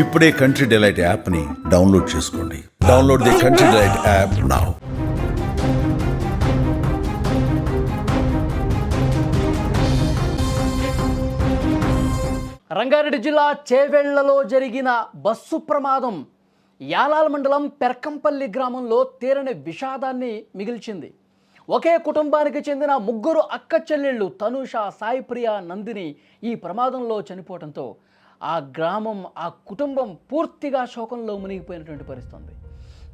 ఇప్పుడే Country Delight యాప్ని download చేసుకోండి. Download the Country Delight app now Rangareddy జిల్లా చేవెళ్ళలో జరిగిన బస్సు ప్రమాదం యాలాల మండలం పెర్కంపల్లి గ్రామంలో తీరని విషాదాన్ని మిగిల్చింది. ఒకే కుటుంబానికి చెందిన ముగ్గురు అక్క చెల్లెళ్ళు తనుష సాయిప్రియ నందిని ఈ ప్రమాదంలో చనిపోవడంతో ఆ గ్రామం ఆ కుటుంబం పూర్తిగా శోకంలో మునిగిపోయినటువంటి పరిస్థితి ఉంది.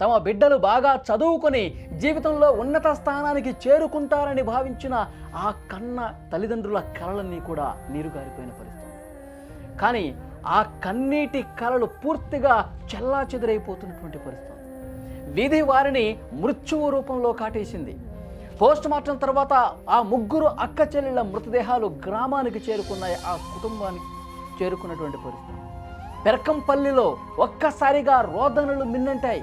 తమ బిడ్డలు బాగా చదువుకొని జీవితంలో ఉన్నత స్థానానికి చేరుకుంటారని భావించిన ఆ కన్న తల్లిదండ్రుల కలలన్నీ కూడా నీరుగారిపోయిన పరిస్థితి కానీ ఆ కన్నీటి కలలు పూర్తిగా చెల్లా చెదిరైపోతున్నటువంటి పరిస్థితి వీధి వారిని మృత్యువు రూపంలో కాటేసింది. పోస్ట్ మార్టం తర్వాత ఆ ముగ్గురు అక్క చెల్లెళ్ళ మృతదేహాలు గ్రామానికి చేరుకున్నాయి. ఆ కుటుంబానికి చేరుకున్నటువంటి పరిస్థితి. పెరకంపల్లిలో ఒక్కసారిగా రోదనలు మిన్నంటాయి.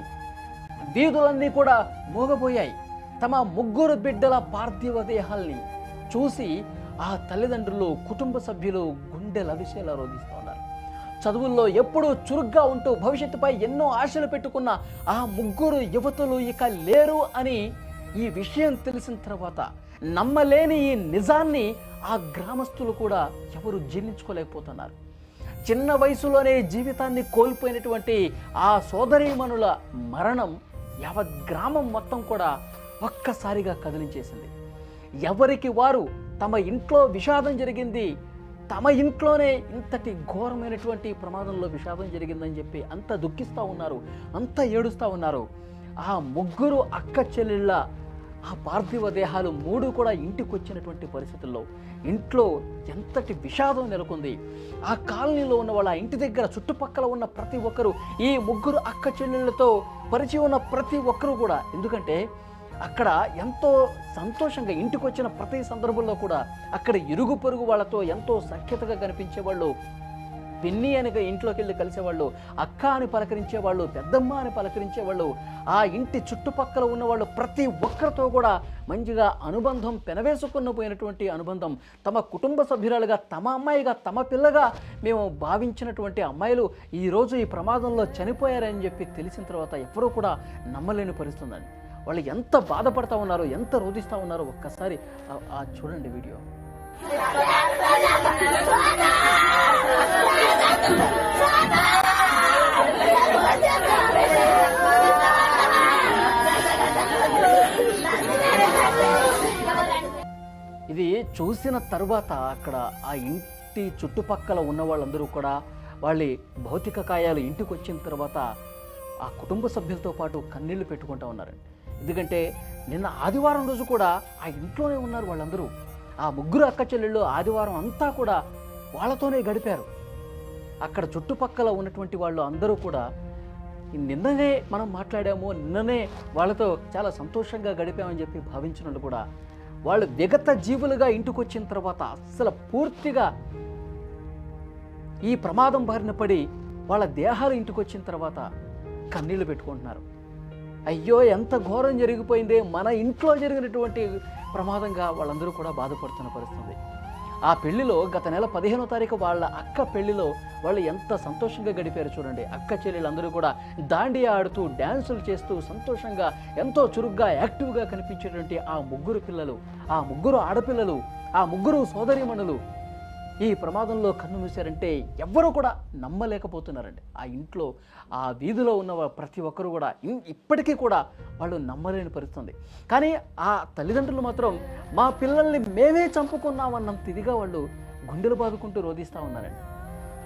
వీధులన్నీ కూడా మోగపోయాయి తమ ముగ్గురు బిడ్డల పార్థివ దేహాల్ని చూసి ఆ తల్లిదండ్రులు కుటుంబ సభ్యులు గుండె లవిసేలా రోధిస్తున్నారు చదువుల్లో ఎప్పుడూ చురుగ్గా ఉంటూ భవిష్యత్తుపై ఎన్నో ఆశలు పెట్టుకున్న ఆ ముగ్గురు యువతులు ఇక లేరు అని ఈ విషయం తెలిసిన తర్వాత నమ్మలేని ఈ నిజాన్ని ఆ గ్రామస్తులు కూడా ఎవరు జీర్ణించుకోలేకపోతున్నారు. చిన్న వయసులోనే జీవితాన్ని కోల్పోయినటువంటి ఆ సోదరీమణుల మరణం యావత్ గ్రామం మొత్తం కూడా ఒక్కసారిగా కదిలించేసింది. ఎవరికి వారు తమ ఇంట్లో విషాదం జరిగింది తమ ఇంట్లోనే ఇంతటి ఘోరమైనటువంటి ప్రమాదంలో విషాదం జరిగిందని చెప్పి అంత దుఃఖిస్తూ ఉన్నారు అంత ఏడుస్తూ ఉన్నారు. ఆ ముగ్గురు అక్క చెల్లెళ్ళ ఆ పార్థివ దేహాలు మూడు కూడా ఇంటికి వచ్చినటువంటి పరిస్థితుల్లో ఇంట్లో ఎంతటి విషాదం నెలకొంది? ఆ కాలనీలో ఉన్న వాళ్ళ ఇంటి దగ్గర చుట్టుపక్కల ఉన్న ప్రతి ఒక్కరూ ఈ ముగ్గురు అక్క చెల్లెళ్ళతో పరిచయం ఉన్న ప్రతి ఒక్కరూ కూడా ఎందుకంటే అక్కడ ఎంతో సంతోషంగా ఇంటికి వచ్చిన ప్రతి సందర్భంలో కూడా అక్కడ ఇరుగు పొరుగు వాళ్ళతో ఎంతో సఖ్యతగా కనిపించే వాళ్ళు పిన్ని అనక ఇంట్లోకి వెళ్ళి కలిసేవాళ్ళు అక్క అని పలకరించేవాళ్ళు పెద్దమ్మ అని పలకరించేవాళ్ళు ఆ ఇంటి చుట్టుపక్కల ఉన్నవాళ్ళు ప్రతి ఒక్కరితో కూడా మంచిగా అనుబంధం పెనవేసుకున్న పోయినటువంటి అనుబంధం. తమ కుటుంబ సభ్యురాలుగా తమ అమ్మాయిగా తమ పిల్లగా మేము భావించినటువంటి అమ్మాయిలు ఈరోజు ఈ ప్రమాదంలో చనిపోయారని చెప్పి తెలిసిన తర్వాత ఎవరూ కూడా నమ్మలేని పరిస్థితి వాళ్ళు ఎంత బాధపడతా ఉన్నారో ఎంత రోధిస్తూ ఉన్నారో ఒక్కసారి చూడండి వీడియో. ఇది చూసిన తర్వాత అక్కడ ఆ ఇంటి చుట్టుపక్కల ఉన్న వాళ్ళందరూ కూడా వాళ్ళ భౌతిక కాయాలు ఇంటికి వచ్చిన తర్వాత ఆ కుటుంబ సభ్యులతో పాటు కన్నీళ్ళు పెట్టుకుంటా ఉన్నారండి. ఎందుకంటే నిన్న ఆదివారం రోజు కూడా ఆ ఇంట్లోనే ఉన్నారు వాళ్ళందరూ. ఆ ముగ్గురు అక్క చెల్లెళ్ళు ఆదివారం అంతా కూడా వాళ్ళతోనే గడిపారు. అక్కడ చుట్టుపక్కల ఉన్నటువంటి వాళ్ళు అందరూ కూడా నిన్ననే మనం మాట్లాడాము నిన్ననే వాళ్ళతో చాలా సంతోషంగా గడిపామని చెప్పి భావించిన వాళ్ళు కూడా వాళ్ళు విగత జీవులుగా ఇంటికి వచ్చిన తర్వాత అస్సలు పూర్తిగా ఈ ప్రమాదం బారిన పడి వాళ్ళ దేహాలు ఇంటికి వచ్చిన తర్వాత కన్నీళ్ళు పెట్టుకుంటున్నారు. అయ్యో ఎంత ఘోరం జరిగిపోయిందే మన ఇంట్లో జరిగినటువంటి ప్రమాదంగా వాళ్ళందరూ కూడా బాధపడుతున్న పరిస్థితి. ఆ పెళ్ళిలో గత నెల పదిహేనో తారీఖు వాళ్ళ అక్క పెళ్ళిలో వాళ్ళు ఎంత సంతోషంగా గడిపారు చూడండి. అక్క చెల్లెళ్ళందరూ కూడా దాండియా ఆడుతూ డ్యాన్సులు చేస్తూ సంతోషంగా ఎంతో చురుగ్గా యాక్టివ్గా కనిపించేటువంటి ఆ ముగ్గురు పిల్లలు ఆ ముగ్గురు ఆడపిల్లలు ఆ ముగ్గురు సోదరిమణులు ఈ ప్రమాదంలో కన్ను మూశారంటే ఎవ్వరూ కూడా నమ్మలేకపోతున్నారండి. ఆ ఇంట్లో ఆ వీధిలో ఉన్న ప్రతి ఒక్కరు కూడా ఇప్పటికీ కూడా వాళ్ళు నమ్మలేని పరిస్థితుంది. కానీ ఆ తల్లిదండ్రులు మాత్రం మా పిల్లల్ని మేమే చంపుకున్నామన్నంత ఇదిగా వాళ్ళు గుండెలు బాదుకుంటూ రోధిస్తూ ఉన్నారండి.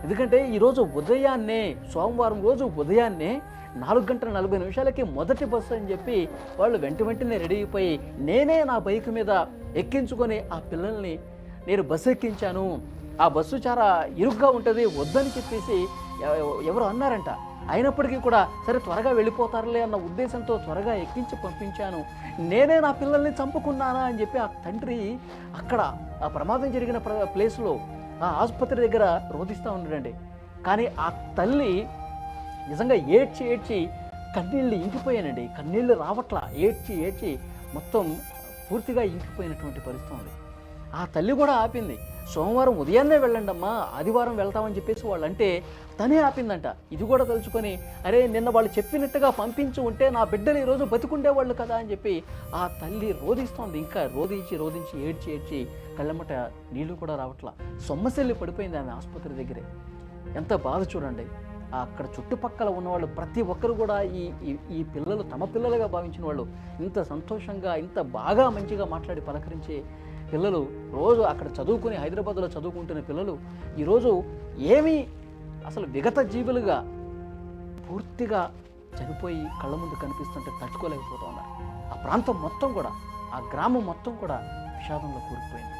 ఎందుకంటే ఈరోజు ఉదయాన్నే సోమవారం రోజు ఉదయాన్నే నాలుగు గంటల నలభై నిమిషాలకి మొదటి బస్సు అని చెప్పి వాళ్ళు వెంట వెంటనే రెడీ అయిపోయి నేనే నా బైక్ మీద ఎక్కించుకొని ఆ పిల్లల్ని నేను బస్సు ఎక్కించాను ఆ బస్సు చాలా ఇరుగ్గా ఉంటుంది వద్దని చెప్పేసి ఎవరు అన్నారంట. అయినప్పటికీ కూడా సరే త్వరగా వెళ్ళిపోతారులే అన్న ఉద్దేశంతో త్వరగా ఎక్కించి పంపించాను. నేనే నా పిల్లల్ని చంపుకున్నానా అని చెప్పి ఆ తండ్రి అక్కడ ఆ ప్రమాదం జరిగిన ప్ర- ప్లేస్లో ఆ ఆసుపత్రి దగ్గర రోధిస్తూ ఉన్నాడండి. కానీ ఆ తల్లి నిజంగా ఏడ్చి ఏడ్చి కన్నీళ్ళు ఇంకిపోయానండి. కన్నీళ్ళు రావట్లా ఏడ్చి ఏడ్చి మొత్తం పూర్తిగా ఇంకిపోయినటువంటి పరిస్థితి ఉంది. ఆ తల్లి కూడా ఆపింది. సోమవారం ఉదయాన్నే వెళ్ళండి అమ్మా ఆదివారం వెళ్తామని చెప్పేసి వాళ్ళు అంటే తనే ఆపిందంట. ఇది కూడా తలుచుకొని అరే నిన్న వాళ్ళు చెప్పినట్టుగా పంపించి ఉంటే నా బిడ్డలు ఈరోజు బతికుండేవాళ్ళు కదా అని చెప్పి ఆ తల్లి రోధిస్తోంది. ఇంకా రోధించి రోధించి ఏడ్చి ఏడ్చి కళ్ళమట నీళ్ళు కూడా రావట్లా. సొమ్మసెల్లి పడిపోయింది ఆమె ఆసుపత్రి దగ్గరే. ఎంత బాధ చూడండి. అక్కడ చుట్టుపక్కల ఉన్నవాళ్ళు ప్రతి ఒక్కరు కూడా ఈ ఈ- ఈ పిల్లలు తమ పిల్లలుగా భావించిన వాళ్ళు ఇంత సంతోషంగా ఇంత బాగా మంచిగా మాట్లాడి పలకరించే పిల్లలు రోజు అక్కడ చదువుకుని హైదరాబాద్లో చదువుకుంటున్న పిల్లలు ఈరోజు ఏమీ అసలు విగత జీవులుగా పూర్తిగా చనిపోయి కళ్ళ ముందు కనిపిస్తుంటే తట్టుకోలేకపోతూ ఉన్నారు ఆ ప్రాంతం మొత్తం కూడా ఆ గ్రామం మొత్తం కూడా విషాదంలో కూరుకుపోయింది.